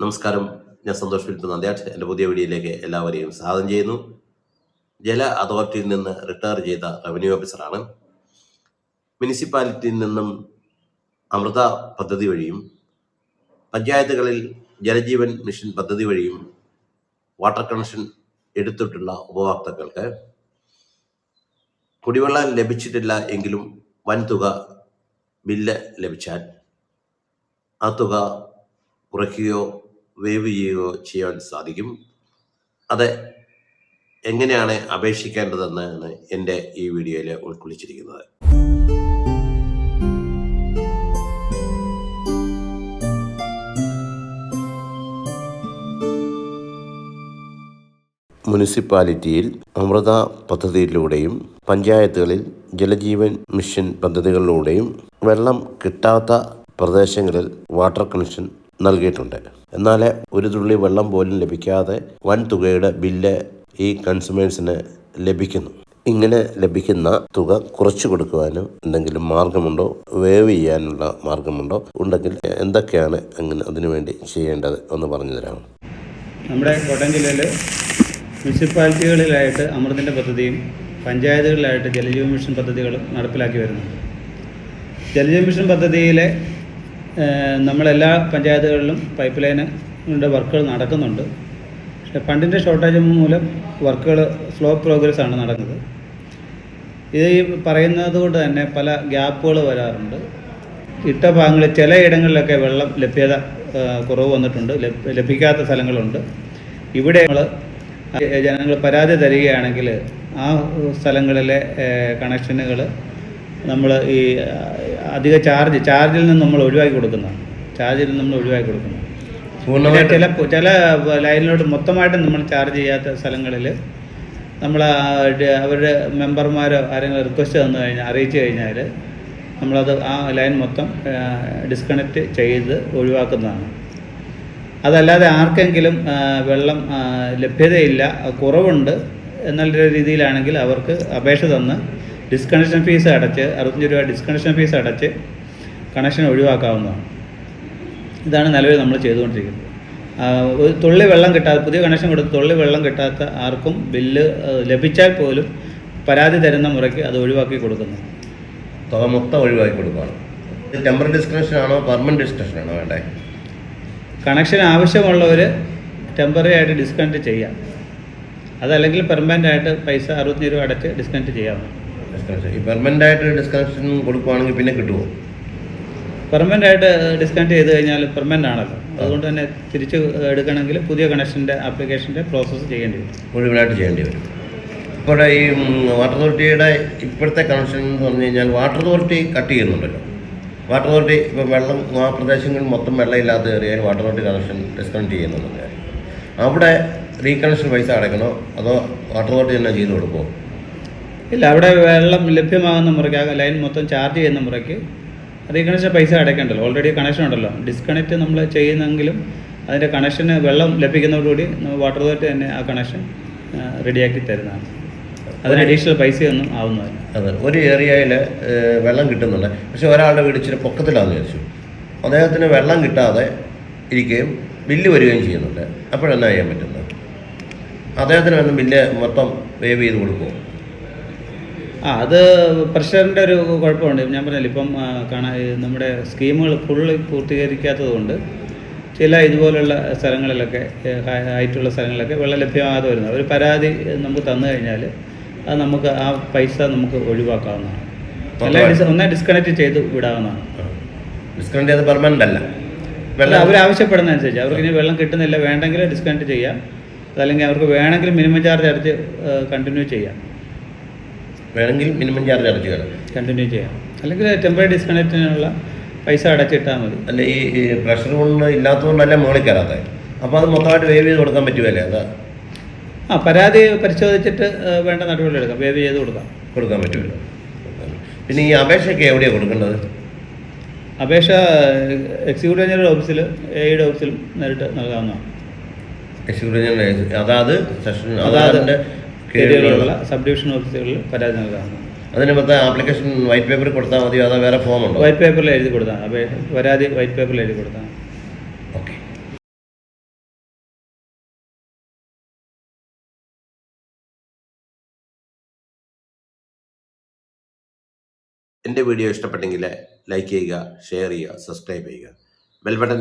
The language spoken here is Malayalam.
നമസ്കാരം. ഞാൻ സന്തോഷ് ഫിലിപ്പ് നന്ദിയാട്ട്. എന്റെ പുതിയ വീഡിയോയിലേക്ക് എല്ലാവരെയും സ്വാഗതം ചെയ്യുന്നു. ജല അതോറിറ്റിയിൽ നിന്ന് റിട്ടയർ ചെയ്ത റവന്യൂ ഓഫീസറാണ്. മുനിസിപ്പാലിറ്റിയിൽ നിന്നും അമൃത പദ്ധതി വഴിയും പഞ്ചായത്തുകളിൽ ജലജീവൻ മിഷൻ പദ്ധതി വഴിയും വാട്ടർ കണക്ഷൻ എടുത്തിട്ടുള്ള ഉപഭോക്താക്കൾക്ക് കുടിവെള്ളം ലഭിച്ചിട്ടില്ല എങ്കിലും വൻതുക ബില്ല് ലഭിച്ചാൽ ആ തുക കുറയ്ക്കുകയോ വേവ് ചെയ്യുകയോ ചെയ്യാൻ സാധിക്കും. അത് എങ്ങനെയാണ് അപേക്ഷിക്കേണ്ടതെന്നാണ് എന്റെ ഈ വീഡിയോയിൽ ഉൾക്കൊള്ളിച്ചിരിക്കുന്നത്. മുനിസിപ്പാലിറ്റിയിൽ അമൃത പദ്ധതിയിലൂടെയും പഞ്ചായത്തുകളിൽ ജലജീവൻ മിഷൻ പദ്ധതികളിലൂടെയും വെള്ളം കിട്ടാത്ത പ്രദേശങ്ങളിൽ വാട്ടർ കണക്ഷൻ നൽകിയിട്ടുണ്ട്. എന്നാൽ ഒരു തുള്ളി വെള്ളം പോലും ലഭിക്കാതെ വൻ തുകയുടെ ബില്ല് ഈ കൺസ്യൂമേഴ്സിന് ലഭിക്കുന്നു. ഇങ്ങനെ ലഭിക്കുന്ന തുക കുറച്ചു കൊടുക്കുവാനും എന്തെങ്കിലും മാർഗമുണ്ടോ? വേവ് ചെയ്യാനുള്ള മാർഗമുണ്ടോ? ഉണ്ടെങ്കിൽ എന്തൊക്കെയാണ് അങ്ങനെ അതിനുവേണ്ടി ചെയ്യേണ്ടത് ഒന്ന് പറഞ്ഞു തരാമോ നമ്മുടെ കോട്ടയം ജില്ലയിൽ മുനിസിപ്പാലിറ്റികളിലായിട്ട് അമൃതിന്റെ പദ്ധതിയും പഞ്ചായത്തുകളിലായിട്ട് ജലജീവ മിഷൻ പദ്ധതികളും നടപ്പിലാക്കി വരുന്നു ജലജീവ മിഷൻ പദ്ധതിയിലെ നമ്മളെല്ലാ പഞ്ചായത്തുകളിലും പൈപ്പ് ലൈനിന്റെ വർക്കുകൾ നടക്കുന്നുണ്ട്. പക്ഷേ ഫണ്ടിന്റെ ഷോർട്ടേജ് മൂലം വർക്കുകൾ സ്ലോ പ്രോഗ്രസ് ആണ് നടക്കുന്നത്. ഇത് ഈ പറയുന്നത് കൊണ്ട് തന്നെ പല ഗ്യാപ്പുകൾ വരാറുണ്ട്. ഇട്ട ഭാഗങ്ങളിൽ ചില ഇടങ്ങളിലൊക്കെ വെള്ളം ലഭ്യത കുറവ് വന്നിട്ടുണ്ട്. ലഭിക്കാത്ത സ്ഥലങ്ങളുണ്ട്. ഇവിടെ നമ്മൾ ജനങ്ങൾ പരാതി തരികയാണെങ്കിൽ ആ സ്ഥലങ്ങളിലെ കണക്ഷനുകൾ നമ്മൾ ഈ അധിക ചാർജ് ചാർജിൽ നിന്ന് നമ്മൾ ഒഴിവാക്കി കൊടുക്കുന്നതാണ്. ചാർജിൽ നിന്ന് നമ്മൾ ഒഴിവാക്കി കൊടുക്കുന്നത് ചില ചില ലൈനിലോട്ട് മൊത്തമായിട്ട് നമ്മൾ ചാർജ് ചെയ്യാത്ത സ്ഥലങ്ങളിൽ നമ്മൾ അവരുടെ മെമ്പർമാരോ ആരെങ്കിലും റിക്വസ്റ്റ് തന്നു കഴിഞ്ഞാൽ അറിയിച്ചു കഴിഞ്ഞാൽ നമ്മളത് ആ ലൈൻ മൊത്തം ഡിസ്കണക്റ്റ് ചെയ്ത് ഒഴിവാക്കുന്നതാണ്. അതല്ലാതെ ആർക്കെങ്കിലും വെള്ളം ലഭ്യതയില്ല കുറവുണ്ട് എന്നുള്ള രീതിയിലാണെങ്കിൽ അവർക്ക് അപേക്ഷ തന്ന് ഡിസ്കണക്ഷൻ ഫീസ് അടച്ച് അറുപത്തഞ്ച് രൂപ ഡിസ്കണക്ഷൻ ഫീസ് അടച്ച് കണക്ഷൻ ഒഴിവാക്കാവുന്നതാണ്. ഇതാണ് നിലവിൽ നമ്മൾ ചെയ്തുകൊണ്ടിരിക്കുന്നത്. ഒരു തുള്ളി വെള്ളം കിട്ടാതെ പുതിയ കണക്ഷൻ കൊടുത്ത് തുള്ളി വെള്ളം കിട്ടാത്ത ആർക്കും ബില്ല് ലഭിച്ചാൽ പോലും പരാതി തരുന്ന മുറയ്ക്ക് അത് ഒഴിവാക്കി കൊടുക്കുന്നു. തുക മൊത്തം ഒഴിവാക്കി കൊടുക്കുകയാണ്. ടെമ്പററി ഡിസ്കണക്ഷൻ ആണോ പെർമനന്റ് ഡിസ്കണക്ഷൻ ആണോ വേണ്ടേ? കണക്ഷൻ ആവശ്യമുള്ളവർ ടെമ്പററി ആയിട്ട് ഡിസ്കണക്ട് ചെയ്യാം. അതല്ലെങ്കിൽ പെർമനന്റ് ആയിട്ട് പൈസ അറുപത്തഞ്ച് രൂപ അടച്ച് ഡിസ്കണക്ട് ചെയ്യാവുന്നതാണ്. ഡിസ്കണക്ഷൻ ഈ പെർമനന്റ് ആയിട്ട് ഡിസ്കണക്ഷൻ കൊടുക്കുവാണെങ്കിൽ പിന്നെ കിട്ടുമോ പെർമനന്റ് ആയിട്ട് ഡിസ്കണക്ട് ചെയ്ത് കഴിഞ്ഞാൽ പെർമനന്റ് ആണല്ലോ. അതുകൊണ്ട് തന്നെ തിരിച്ച് എടുക്കണമെങ്കിൽ പുതിയ കണക്ഷന്റെ ആപ്ലിക്കേഷന്റെ പ്രോസസ്സ് ചെയ്യേണ്ടി വരും. മുഴുവനായിട്ട് ചെയ്യേണ്ടി വരും. ഇപ്പോൾ ഈ വാട്ടർ അതോറിറ്റിയുടെ ഇപ്പോഴത്തെ കണക്ഷൻ എന്ന് പറഞ്ഞു കഴിഞ്ഞാൽ വാട്ടർ അതോറിറ്റി കട്ട് ചെയ്യുന്നുണ്ടല്ലോ. വാട്ടർ അതോറിറ്റി ഇപ്പോൾ വെള്ളം ആ പ്രദേശങ്ങളിൽ മൊത്തം വെള്ളമില്ലാത്ത ഏറിയാൽ വാട്ടർ അതോറിറ്റി കണക്ഷൻ ഡിസ്കണക്ട് ചെയ്യുന്നുണ്ട്. അവിടെ റീകണക്ഷൻ പൈസ അടയ്ക്കണോ? അതോ വാട്ടർ അതോറിറ്റി തന്നെ ചെയ്ത് കൊടുക്കുമോ ഇല്ല അവിടെ വെള്ളം ലഭ്യമാകുന്ന മുറയ്ക്ക് ലൈൻ മൊത്തം ചാർജ് ചെയ്യുന്ന മുറയ്ക്ക് റീകണക്ഷൻ പൈസ അടയ്ക്കണ്ടല്ലോ. ഓൾറെഡി കണക്ഷൻ ഉണ്ടല്ലോ. ഡിസ്കണക്റ്റ് നമ്മൾ ചെയ്യുന്നെങ്കിലും അതിന്റെ കണക്ഷന് വെള്ളം ലഭിക്കുന്നതോടുകൂടി നമ്മൾ വാട്ടർ അതോറിറ്റി തന്നെ ആ കണക്ഷൻ റെഡിയാക്കി തരുന്നതാണ്. അതിന് അഡീഷണൽ പൈസയൊന്നും ആവുന്നതല്ല. അതെ. ഒരു ഏരിയയിൽ വെള്ളം കിട്ടുന്നുണ്ട്. പക്ഷെ ഒരാളുടെ വീട് ഇച്ചിരി പൊക്കത്തിലാണെന്ന് വിചാരിച്ചു. അദ്ദേഹത്തിന് വെള്ളം കിട്ടാതെ ഇരിക്കുകയും ബില്ല് വരികയും ചെയ്യുന്നുണ്ട്. അപ്പോഴെന്നാ ചെയ്യാൻ പറ്റുന്നത്? അദ്ദേഹത്തിന് വേണം ബില്ല് മൊത്തം വേവ് ചെയ്ത് കൊടുക്കുമോ ആ അത് പ്രഷറിന്റെ ഒരു കുഴപ്പമുണ്ട്. ഞാൻ പറഞ്ഞില്ല ഇപ്പം കാണാൻ നമ്മുടെ സ്കീമുകൾ ഫുള്ള് പൂർത്തീകരിക്കാത്തത് കൊണ്ട് ചില ഇതുപോലുള്ള സ്ഥലങ്ങളിലൊക്കെ ആയിട്ടുള്ള സ്ഥലങ്ങളിലൊക്കെ വെള്ളം ലഭ്യമാകാതെ വരുന്നത്. ഒരു പരാതി നമുക്ക് തന്നു കഴിഞ്ഞാൽ അത് നമുക്ക് ആ പൈസ നമുക്ക് ഒഴിവാക്കാവുന്നതാണ്. ഒന്നേ ഡിസ്കണക്ട് ചെയ്ത് വിടാവുന്നതാണ്. ഡിസ്കണക്ട് ചെയ്ത് പെർമനന്റ് അല്ല. വെള്ളം അവർ ആവശ്യപ്പെടുന്ന അനുസരിച്ച് അവർക്ക് ഇനി വെള്ളം കിട്ടുന്നില്ല വേണ്ടെങ്കിൽ ഡിസ്കണക്ട് ചെയ്യാം. അതല്ലെങ്കിൽ അവർക്ക് വേണമെങ്കിൽ മിനിമം ചാർജ് അടച്ച് കണ്ടിന്യൂ ചെയ്യാം. വേണമെങ്കിൽ മിനിമം ചാർജ് അടച്ചു തരാം. കണ്ടിന്യൂ ചെയ്യാം. അല്ലെങ്കിൽ ടെമ്പററി ഡിസ്കണക്റ്റിനുള്ള പൈസ അടച്ചിട്ടാൽ മതി. അല്ല ഈ പ്രഷർ കൊണ്ട് ഇല്ലാത്തതുകൊണ്ടല്ല മുകളിൽ കയറാത്തത്? അപ്പോൾ അത് മൊത്തമായിട്ട് വേവ് ചെയ്ത് കൊടുക്കാൻ പറ്റുമല്ലേ അതാ. ആ പരാതി പരിശോധിച്ചിട്ട് വേണ്ട നടപടി എടുക്കാം. വേവ് ചെയ്ത് കൊടുക്കാം. കൊടുക്കാൻ പറ്റുമല്ലോ പിന്നെ ഈ അപേക്ഷയൊക്കെ എവിടെയാണ് കൊടുക്കേണ്ടത്? അപേക്ഷ എക്സിക്യൂട്ടീവ് എഞ്ചിനീയർ ഓഫീസിൽ എയുടെ ഓഫീസിൽ നേരിട്ട് നൽകാവുന്നതാണ്. എക്സിക്യൂട്ടീവ് എഞ്ചിനീയർ അതാത് സെഷൻ അതാത്. അതാതിന്റെ കെയറുകളിലുള്ള സബ് ഡിവിഷൻ ഓഫീസുകളിൽ പരാതി നൽകാവുന്നതാണ് അതിന് മൊത്തം ആപ്ലിക്കേഷൻ വൈറ്റ് പേപ്പർ കൊടുത്താൽ മതിയോ? അതോ വേറെ ഫോം ഉണ്ടോ? വൈറ്റ് പേപ്പറിൽ എഴുതി കൊടുത്താൽ പരാതി വൈറ്റ് പേപ്പറിൽ എഴുതി കൊടുത്താൽ ഓക്കെ എന്റെ വീഡിയോ ഇഷ്ടപ്പെട്ടെങ്കിൽ ലൈക്ക് ചെയ്യുക ഷെയർ ചെയ്യുക സബ്സ്ക്രൈബ് ചെയ്യുക. ബെൽബട്ടൺ